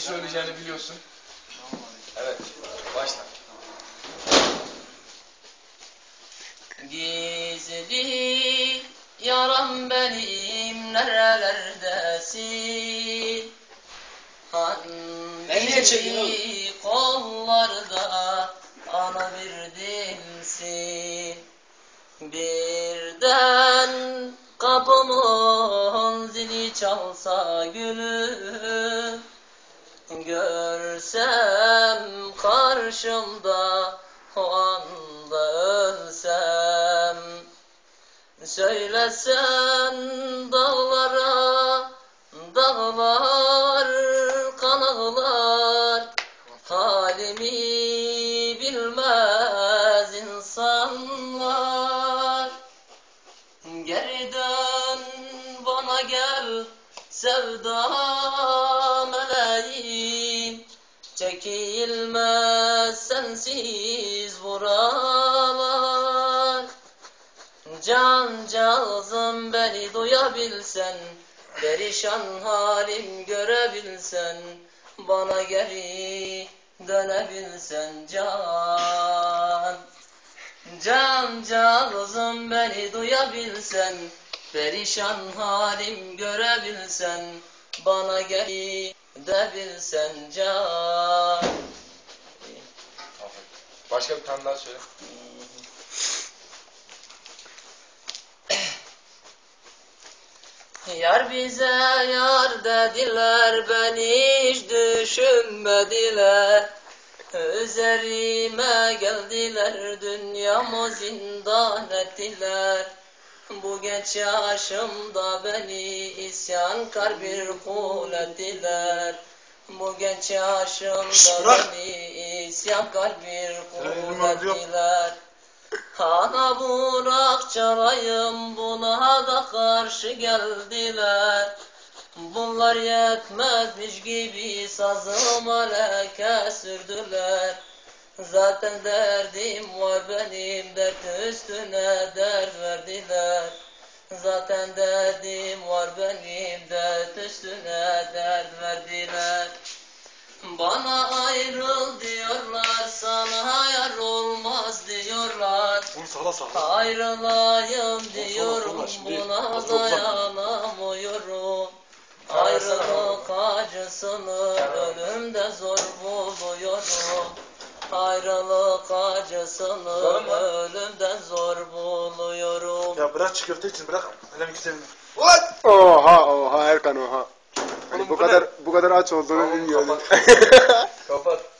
şey söyleyeceğini biliyorsun. Evet, başla. Gizli yaram benim nerelerdesin? Hangi kollarda ana bir dilsin? Birden kapımın zili çalsa gülüm Görsem karşımda o anda ölsem. Söylesen dağlara dağlar kan ağlar Halimi bilmez insanlar. Geri dön bana gel sevda meleğim Çekilmez sensiz buralar Can cazım beni duyabilsen Perişan halim görebilsen Bana geri dönebilsen can. Can cazım beni duyabilsen Perişan halim görebilsen Bana geri debilsen can Aferin. Başka bir tane daha söyle. Yar bize yar dediler beni hiç düşünmediler Üzerime geldiler dünyamı zindan ettiler Bu genç yaşımda beni isyankar bir kul ettiler Bu genç yaşımda beni isyankar bir kul ettiler Hana burak çalayım buna da karşı geldiler. Bunlar yetmezmiş gibi sazıma leke sürdüler. Zaten derdim var benim dert üstüne dert verdiler. Zaten derdim var benim dert üstüne dert verdiler. Bana ayrıl diyorlar sana yar olmaz diyorlar. Bunu sağla sağla. Ayrılayım diyorum buna dayanamıyorum. Ayrılık acısını ölümde zor buluyorum. Ayrılık acısını ölümden zor buluyorum. Ya bırak köfte için bırak. Hele bir sevmiyorum. Oha oha Erkan oha. Hani bu bu ne? kadar bu kadar aç olduğunu bilmiyordum. kapat.